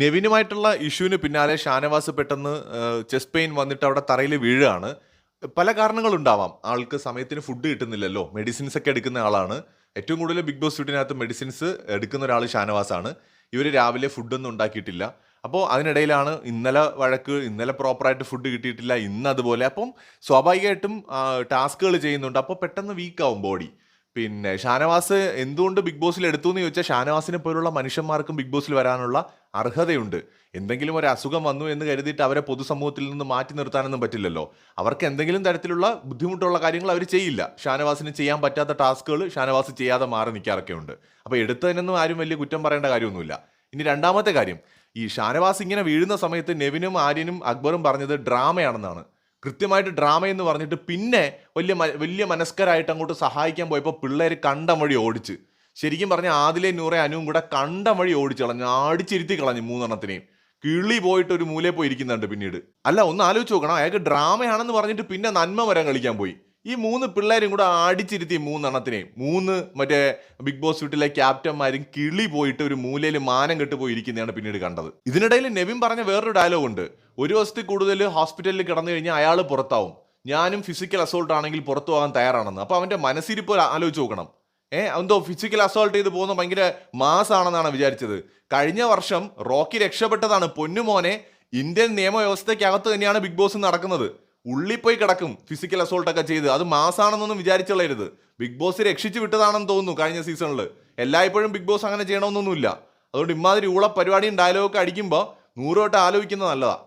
നെവിനുമായിട്ടുള്ള ഇഷ്യൂവിന് പിന്നാലെ ഷാനവാസ് പെട്ടെന്ന് chest pain വന്നിട്ട് അവിടെ തറയിൽ വീഴുകയാണ്. പല കാരണങ്ങളുണ്ടാവാം. ആൾക്ക് സമയത്തിന് ഫുഡ് കിട്ടുന്നില്ലല്ലോ. മെഡിസിൻസ് ഒക്കെ എടുക്കുന്ന ആളാണ്. ഏറ്റവും കൂടുതൽ ബിഗ് ബോസ് വീട്ടിനകത്ത് മെഡിസിൻസ് എടുക്കുന്ന ഒരാൾ ഷാനവാസാണ്. ഇവർ രാവിലെ ഫുഡൊന്നും ഉണ്ടാക്കിയിട്ടില്ല. അപ്പോൾ അതിനിടയിലാണ് ഇന്നലെ വഴക്ക് ഇന്നലെ പ്രോപ്പറായിട്ട് ഫുഡ് കിട്ടിയിട്ടില്ല ഇന്ന് അതുപോലെ അപ്പം സ്വാഭാവികമായിട്ടും ടാസ്കുകൾ ചെയ്യുന്നുണ്ട്. അപ്പോൾ പെട്ടെന്ന് വീക്കാവും ബോഡി. പിന്നെ ഷാനവാസ് എന്തുകൊണ്ട് ബിഗ് ബോസിൽ എടുത്തു എന്ന് ചോദിച്ചാൽ ഷാനവാസിനെ പോലുള്ള മനുഷ്യന്മാർക്കും ബിഗ് ബോസിൽ വരാനുള്ള അർഹതയുണ്ട്. എന്തെങ്കിലും ഒരു അസുഖം വന്നു എന്ന് കരുതിയിട്ട് അവരെ പൊതുസമൂഹത്തിൽ നിന്ന് മാറ്റി നിർത്താനൊന്നും പറ്റില്ലല്ലോ. അവർക്ക് എന്തെങ്കിലും തരത്തിലുള്ള ബുദ്ധിമുട്ടുള്ള കാര്യങ്ങൾ അവർ ചെയ്യില്ല. ഷാനവാസിന് ചെയ്യാൻ പറ്റാത്ത ടാസ്കുകൾ ഷാനവാസ് ചെയ്യാതെ മാറി നിൽക്കാറൊക്കെ ഉണ്ട് അപ്പോൾ എടുത്തതിനൊന്നും ആരും വലിയ കുറ്റം പറയേണ്ട കാര്യമൊന്നുമില്ല. ഇനി രണ്ടാമത്തെ കാര്യം. ഈ ഷാനവാസ് ഇങ്ങനെ വീഴുന്ന സമയത്ത് നെവിനും ആര്യനും അക്ബറും പറഞ്ഞത് ഡ്രാമയാണെന്നാണ്. കൃത്യമായിട്ട് ഡ്രാമ എന്ന് പറഞ്ഞിട്ട് പിന്നെ വലിയ വലിയ മനസ്കരായിട്ട് അങ്ങോട്ട് സഹായിക്കാൻ പോയപ്പോൾ പിള്ളേർ കണ്ടം വഴി ഓടിച്ച്. ശരിക്കും പറഞ്ഞാൽ ആദിലെ നൂറെ അനുവും കൂടെ കണ്ടം വഴി ഓടിച്ച് കളഞ്ഞു ആടിച്ചിരുത്തി കളഞ്ഞു മൂന്നെണ്ണത്തിനെയും. കിളി പോയിട്ട് ഒരു മൂലയിൽ പോയി ഇരിക്കുന്നുണ്ട് പിന്നീട്. അല്ല ഒന്ന് ആലോചിച്ച് നോക്കണം. അയാൾക്ക് ഡ്രാമയാണെന്ന് പറഞ്ഞിട്ട് പിന്നെ നന്മ വരാൻ കളിക്കാൻ പോയി. ഈ മൂന്ന് പിള്ളേരും കൂടെ അടിച്ചിരുത്തി മൂന്നെണ്ണത്തിനെയും മൂന്ന് മറ്റേ ബിഗ് ബോസ് വീട്ടിലെ ക്യാപ്റ്റന്മാരും കിളി പോയിട്ട് ഒരു മൂലയിൽ മാനം കെട്ട് ഇരിക്കുന്നതാണ് പിന്നീട് കണ്ടത്. ഇതിനിടയിൽ നെവിൻ പറഞ്ഞ വേറൊരു ഡയലോഗ് ഉണ്ട്. ഒരു ദിവസത്തിൽ കൂടുതൽ ഹോസ്പിറ്റലിൽ കിടന്നു കഴിഞ്ഞാൽ അയാൾ പുറത്താവും. ഞാനും ഫിസിക്കൽ അസോൾട്ട് ആണെങ്കിൽ പുറത്തു പോകാൻ തയ്യാറാണെന്ന്. അപ്പൊ അവന്റെ മനസ്സിരിപ്പ് ആലോചിച്ച് നോക്കണം. ഏഹ് എന്തോ ഫിസിക്കൽ അസോൾട്ട് ചെയ്ത് പോകുന്ന ഭയങ്കര മാസാണെന്നാണ് വിചാരിച്ചത്. കഴിഞ്ഞ വർഷം റോക്കി രക്ഷപ്പെട്ടതാണ് പൊന്നുമോനെ. ഇന്ത്യൻ നിയമവ്യവസ്ഥയ്ക്കകത്ത് തന്നെയാണ് ബിഗ് ബോസ് നടക്കുന്നത്. ഉള്ളിൽ പോയി കിടക്കും ഫിസിക്കൽ അസോൾട്ട് ഒക്കെ ചെയ്ത്. അത് മാസാണെന്നൊന്നും വിചാരിച്ചുള്ളരുത്. ബിഗ് ബോസ് രക്ഷിച്ചു വിട്ടതാണെന്ന് തോന്നുന്നു കഴിഞ്ഞ സീസണിൽ എല്ലായ്പ്പോഴും ബിഗ് ബോസ് അങ്ങനെ ചെയ്യണമെന്നൊന്നുമില്ല. അതുകൊണ്ട് ഇമാതിരി ഊള പരിപാടിയും ഡയലോഗൊക്കെ അടിക്കുമ്പോൾ നൂറോട്ട് ആലോചിക്കുന്നത് നല്ലതാ.